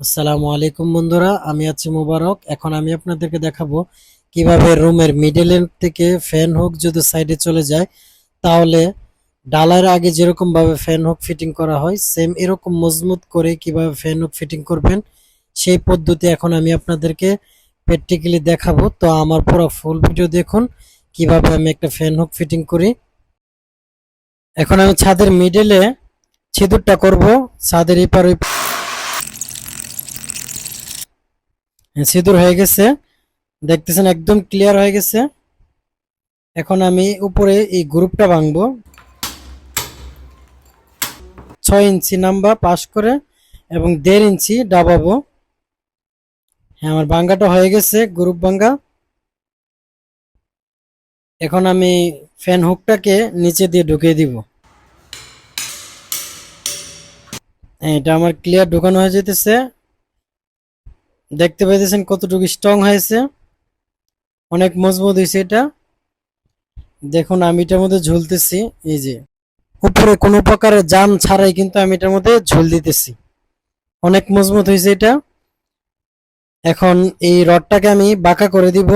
আসসালামু আলাইকুম বন্ধুরা, আমি আছি মোবারক। এখন আমি আপনাদেরকে দেখাবো কীভাবে রুমের মিডলের থেকে ফ্যান হুক যদি সাইডে চলে যায়, তাহলে ডালার আগে যেরকম ভাবে ফ্যান হুক ফিটিং করা হয় সেম এরকম মজবুত করে কীভাবে ফ্যান হুক ফিটিং করবেন, সেই পদ্ধতি এখন আমি আপনাদেরকে প্র্যাকটিক্যালি দেখাবো। তো আমার পুরো ফুল ভিডিও দেখুন, কীভাবে আমি একটা ফ্যান হুক ফিটিং করি। এখন আমি ছাদের মিডলে ছিদ্রটা করব, ছাদের এপার ওই সিঁদুর হয়ে গেছে। দেখতেছেন একদম ক্লিয়ার হয়ে গেছে। এখন আমি উপরে এই গ্রুপটা ভাঙবো। ছয় ইঞ্চি নাম্বার পাস করে এবং দেড় ইঞ্চি ডাবাবো হ্যাঁ আমার ভাঙ্গাটা হয়ে গেছে গ্রুপ ভাঙ্গা। এখন আমি ফ্যান হুকটাকে নিচে দিয়ে ঢুকিয়ে দিব। হ্যাঁ, এটা আমার ক্লিয়ার ঢুকানো হয়ে যেতেছে। দেখতে পাইতেছেন কতটুকু স্ট্রং হয়েছে। অনেক মজবুত হয়েছে এটা। দেখুন, আমি এটার মধ্যে ঝুলতেছি, এই যে। উপরে কোনো প্রকারের জাম ছাড়াই কিন্তু আমি এটার মধ্যে ঝুল দিতেছি। অনেক মজবুত হয়েছে এটা। এখন এই রডটাকে আমি বাঁকা করে দিব।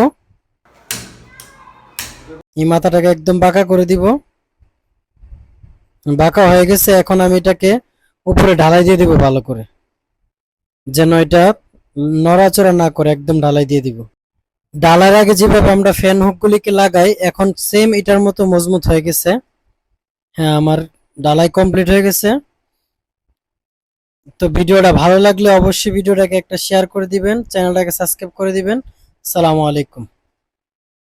এই মাথাটাকে একদম বাঁকা করে দিব। বাঁকা হয়ে গেছে, এখন আমি এটাকে উপরে ঢালাই দিয়ে দিব ভালো করে। যেন এটা নড়াচড়া না করে একদম ঢালাই দিয়ে দিব। ডালার আগে যেভাবে আমরা ফ্যান হুকগুলিকে লাগাই, এখন সেম এটার মতো মজবুত হয়ে গেছে। হ্যাঁ আমার ডালাই কমপ্লিট হয়ে গেছে। তো ভিডিওটা ভালো লাগলে অবশ্যই ভিডিওটাকে একটা শেয়ার করে দিবেন চ্যানেলটাকে সাবস্ক্রাইব করে দিবেন। সালামু আলাইকুম।